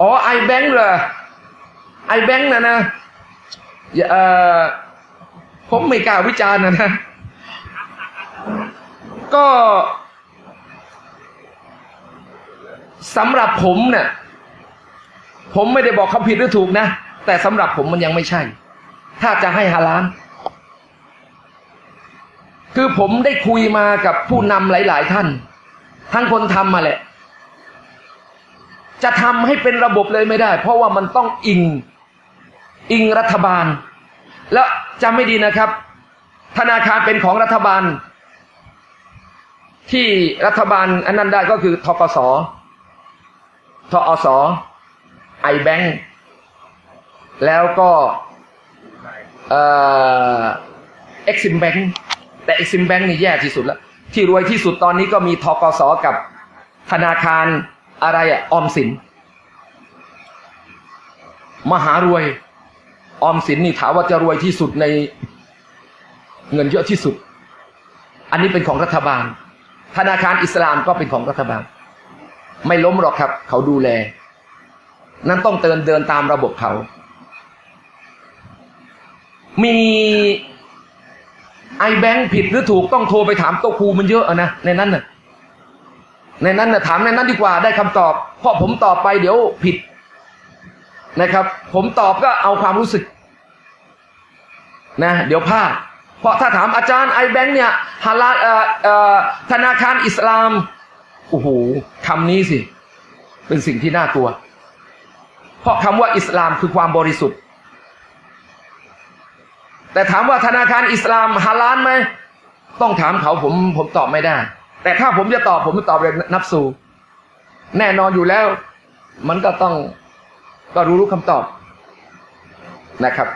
อ๋อไอแบงค์เหรอไอแบงค์นะนะอย่อผมไม่กล้าวิจารณ์นะนะ ก็สำหรับผมเนี่ยผมไม่ได้บอกเขาผิดหรือถูกนะ แต่สำหรับผมมันยังไม่ใช่ ถ้าจะให้ฮาลานคือผมได้คุยมากับผู้นำหลาย ๆ ท่าน ทั้งคนทำมาแหละ จะทำให้เป็นระบบเลยไม่ได้ เพราะว่ามันต้องอิงอิงรัฐบาล แล้วจำไม่ดีนะครับ ธนาคารเป็นของรัฐบาล ที่รัฐบาลอันนั้นได้ก็คือทกสทอสไอแบงค์แล้วก็เอ็กซิมแบงค์แต่เอ็กซิมแบงค์นี่แย่ที่สุดแล้ว ที่รวยที่สุดตอนนี้ก็มีทกสกับธนาคาร อะไรอะออมสิน มหารวย ออมสินนี่ถามว่าจะรวยที่สุดในเงินเยอะที่สุด อันนี้เป็นของรัฐบาล ธนาคารอิสลามก็เป็นของรัฐบาล ไม่ล้มหรอกครับ เขาดูแล นั้นต้องเดินเดินตามระบบเขา มีไอแบงค์ผิดหรือถูกต้องโทรไปถามโต๊ะครูมันเยอะอะนะในนั้นน่ะ ในนั้นน่ะถามในนั้นดีกว่าได้คำตอบ เพราะผมตอบไปเดี๋ยวผิดนะครับ ผมตอบก็เอาความรู้สึกนะเดี๋ยวพลาดเพราะถ้าถามอาจารย์ไอแบงค์เนี่ยฮาลาธนาคารอิสลามโอ้โหคำนี้สิ เป็นสิ่งที่น่ากลัว เพราะคำว่าอิสลามคือความบริสุทธิ์ แต่ถามว่าธนาคารอิสลามฮาลาลไหมต้องถามเขาผมผมตอบไม่ได้ แต่ถ้าผมจะตอบผมจะตอบเลยนับสูแน่นอนอยู่แล้ว มันก็ต้องก็รู้รู้คำตอบนะครับ